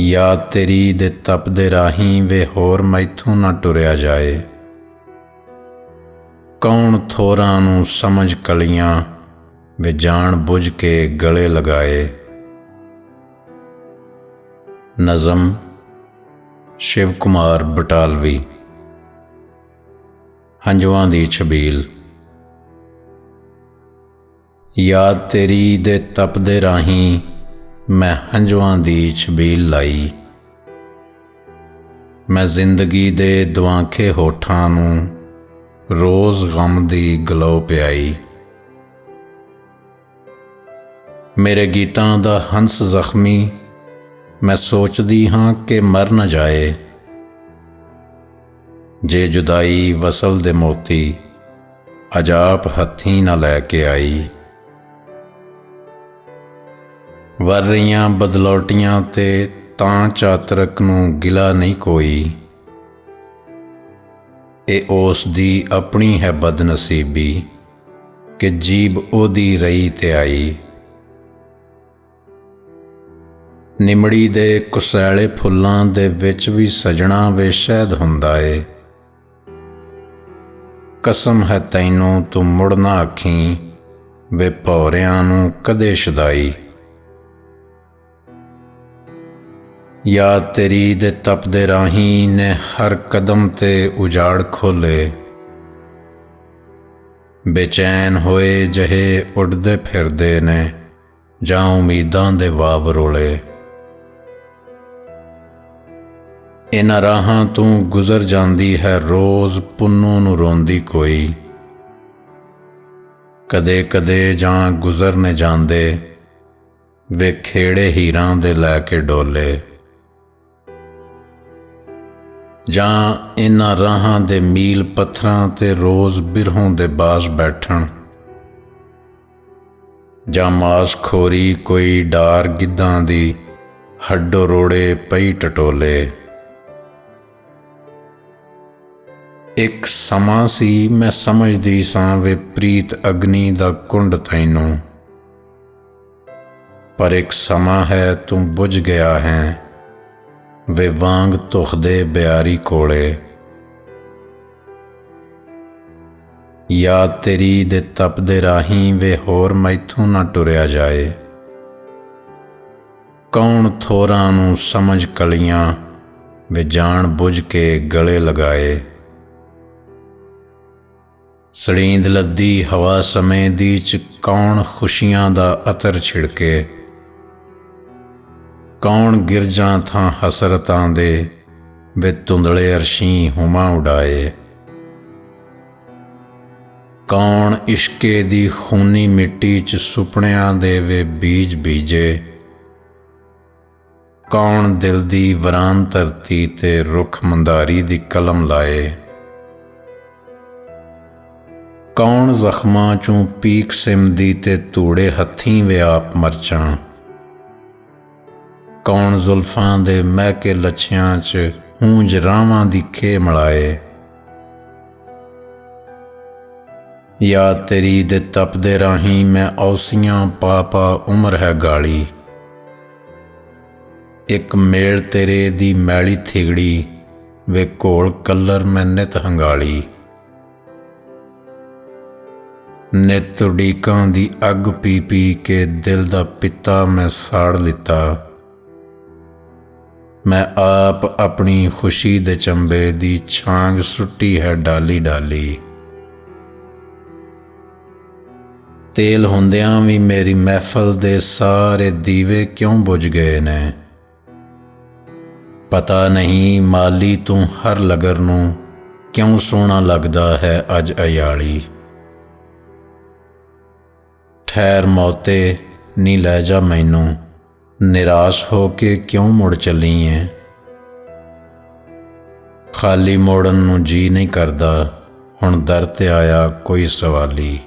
ਯਾਦ ਤੇਰੀ ਦੇ ਤਪ ਦੇ ਰਾਹੀਂ ਵੇ ਹੋਰ ਮੈਥੋਂ ਨਾ ਟੁਰਿਆ ਜਾਏ। ਕੌਣ ਥੋਰਾਂ ਨੂੰ ਸਮਝ ਕਲੀਆਂ, ਵੇ ਜਾਣ ਬੁੱਝ ਕੇ ਗਲੇ ਲਗਾਏ। ਨਜ਼ਮ, ਸ਼ਿਵ ਕੁਮਾਰ ਬਟਾਲਵੀ। ਹੰਝੂਆਂ ਦੀ ਛਬੀਲ। ਯਾਦ ਤੇਰੀ ਦੇ ਤਪ ਦੇ ਰਾਹੀਂ ਮੈਂ ਹੰਝੂਆਂ ਦੀ ਛਬੀਲ ਲਾਈ। ਮੈਂ ਜ਼ਿੰਦਗੀ ਦੇ ਦਵਾਂਖੇ ਹੋਠਾਂ ਨੂੰ ਰੋਜ਼ ਗਮ ਦੀ ਗਲੋ ਪਿਆਈ। ਮੇਰੇ ਗੀਤਾਂ ਦਾ ਹੰਸ ਜ਼ਖਮੀ, ਮੈਂ ਸੋਚਦੀ ਹਾਂ ਕਿ ਮਰ ਨਾ ਜਾਏ। ਜੇ ਜੁਦਾਈ ਵਸਲ ਦੇ ਮੋਤੀ ਅਜਾਪ ਹੱਥੀਂ ਨਾ ਲੈ ਕੇ ਆਈ। ਵਰ ਰਹੀਆਂ ਬਦਲੌਟੀਆਂ ਤੇ ਤਾਂ ਚਾਤਰਕ ਨੂੰ ਗਿਲਾ ਨਹੀਂ ਕੋਈ। ਇਹ ਉਸ ਦੀ ਆਪਣੀ ਹੈ ਬਦਨਸੀਬੀ ਕਿ ਜੀਬ ਉਹਦੀ ਰਹੀ ਤੇ ਆਈ। ਨਿਮੜੀ ਦੇ ਕੁਸੈਲੇ ਫੁੱਲਾਂ ਦੇ ਵਿੱਚ ਵੀ ਸਜਣਾ ਵੇ ਸ਼ਹਿਦ ਹੁੰਦਾ ਏ। ਕਸਮ ਹੈ ਤੈਨੂੰ ਤੂੰ ਮੁੜ ਨਾ ਆਖੀ ਵੇ ਭੌਰਿਆਂ ਨੂੰ ਕਦੇ ਛਦਾਈ ਯਾਦ ਤੇਰੀ ਦੇ ਤਪ ਦੇ ਰਾਹੀਂ ਨੇ ਹਰ ਕਦਮ ਤੇ ਉਜਾੜ ਖੋਲੇ। ਬੇਚੈਨ ਹੋਏ ਜਹੇ ਉੱਡਦੇ ਫਿਰਦੇ ਨੇ, ਜਾਂ ਉਮੀਦਾਂ ਦੇ ਵਾਵ ਰੋਲੇ। ਇਹਨਾਂ ਰਾਹਾਂ ਤੋਂ ਗੁਜ਼ਰ ਜਾਂਦੀ ਹੈ ਰੋਜ਼, ਪੁੰਨੂ ਨੂੰ ਰੋਂਦੀ ਕੋਈ। ਕਦੇ ਕਦੇ ਜਾਂ ਗੁਜ਼ਰਨੇ ਜਾਂਦੇ, ਵੇ ਖੇੜੇ ਹੀਰਾਂ ਦੇ ਲੈ ਕੇ ਡੋਲੇ। ਜਾਂ ਇਹਨਾਂ ਰਾਹਾਂ ਦੇ ਮੀਲ ਪੱਥਰਾਂ ਤੇ ਰੋਜ਼ ਬਿਰਹੋਂ ਦੇ ਬਾਸ ਬੈਠਣ। ਜਾਂ ਮਾਸ ਖੋਰੀ ਕੋਈ ਡਾਰ ਗਿੱਧਾਂ ਦੀ ਹੱਡੋ ਰੋੜੇ ਪਈ ਟਟੋਲੇ। ਇੱਕ ਸਮਾਂ ਸੀ ਮੈਂ ਸਮਝਦੀ ਸਾਂ ਵੇ ਪ੍ਰੀਤ ਅਗਨੀ ਦਾ ਕੁੰਡ ਤੈਨੂੰ। ਪਰ ਇੱਕ ਸਮਾਂ ਹੈ ਤੂੰ ਬੁਝ ਗਿਆ ਹੈ। ਵੇ ਵਾਂਗ ਤੁਖਦੇ ਬਿਆਰੀ ਕੋਲੇ। ਯਾਦ ਤੇਰੀ ਦੇ ਤਪ ਦੇ ਰਾਹੀਂ ਵੇ ਹੋਰ ਮੈਥੋਂ ਨਾ ਟੁਰਿਆ ਜਾਏ। ਕੌਣ ਥੋਰਾਂ ਨੂੰ ਸਮਝ ਕਲੀਆਂ, ਵੇ ਜਾਣ ਬੁੱਝ ਕੇ ਗਲੇ ਲਗਾਏ। ਸੜੀਂਦ ਲੱਦੀ ਹਵਾ ਸਮੇਂ ਦੀ ਚ ਕੌਣ ਖੁਸ਼ੀਆਂ ਦਾ ਅਤਰ ਛਿੜਕੇ। ਕੌਣ ਗਿਰਜਾਂ ਥਾਂ ਹਸਰਤਾਂ ਦੇ ਵੇ ਤੁੰਦਲੇ ਅਰਸ਼ੀ ਹੁਮਾ ਉਡਾਏ? ਕੌਣ ਇਸ਼ਕੇ ਦੀ ਖੂਨੀ ਮਿੱਟੀ ਚ ਸੁਪਨਿਆਂ ਦੇ ਵੇ ਬੀਜ ਬੀਜੇ? ਕੌਣ ਦਿਲ ਦੀ ਵਰਾਨ ਧਰਤੀ ਤੇ ਰੁੱਖ ਮੰਦਾਰੀ ਦੀ ਕਲਮ ਲਾਏ? ਕੌਣ ਜ਼ਖਮਾਂ ਚੋਂ ਪੀਕ ਸਿਮਦੀ ਤੇ ਧੂੜੇ ਹੱਥੀਂ ਵੇ ਆਪ ਮਰਚਾਂ? ਕੌਣ ਜ਼ੁਲਫਾਂ ਦੇ ਮਹਿਕੇ ਲੱਛਿਆਂ 'ਚ ਹੂੰਜ ਰਾਵਾਂ ਦੀ ਖੇ ਮਲਾਏ। ਯਾ ਤੇਰੀ ਦੇ ਤਪਦੇ ਰਾਹੀਂ ਮੈਂ ਔਸੀਆਂ ਪਾਪਾ ਉਮਰ ਹੈ ਗਾਲੀ। ਇੱਕ ਮੇਲ ਤੇਰੇ ਦੀ ਮੈਲੀ ਥਿਗੜੀ, ਵੇ ਘੋਲ ਕਲਰ ਮੈਂ ਨਿਤ ਹੰਗਾਲੀ। ਨਿਤ ਉਡੀਕਾਂ ਦੀ ਅੱਗ ਪੀ ਪੀ ਕੇ ਦਿਲ ਦਾ ਪਿੱਤਾ ਮੈਂ ਸਾੜ ਲਿੱਤਾ। ਮੈਂ ਆਪ ਆਪਣੀ ਖੁਸ਼ੀ ਦੇ ਚੰਬੇ ਦੀ ਛਾਂਗ ਸੁੱਟੀ ਹੈ ਡਾਲੀ ਡਾਲੀ। ਤੇਲ ਹੁੰਦਿਆਂ ਵੀ ਮੇਰੀ ਮਹਿਫਲ ਦੇ ਸਾਰੇ ਦੀਵੇ ਕਿਉਂ ਬੁਝ ਗਏ ਨੇ? ਪਤਾ ਨਹੀਂ ਮਾਲੀ ਤੂੰ ਹਰ ਲਗਰ ਨੂੰ ਕਿਉਂ ਸੋਹਣਾ ਲੱਗਦਾ ਹੈ ਅੱਜ ਅਯਾਲੀ। ਠਹਿਰ ਮੌਤੇ ਨੀ ਲੈ ਜਾ ਮੈਨੂੰ। ਨਿਰਾਸ਼ ਹੋ ਕੇ ਕਿਉਂ ਮੁੜ ਚੱਲੀ ਐ? ਖਾਲੀ ਮੋੜਨ ਨੂੰ ਜੀ ਨਹੀਂ ਕਰਦਾ, ਹੁਣ ਦਰ ਤੇ ਆਇਆ ਕੋਈ ਸਵਾਲੀ।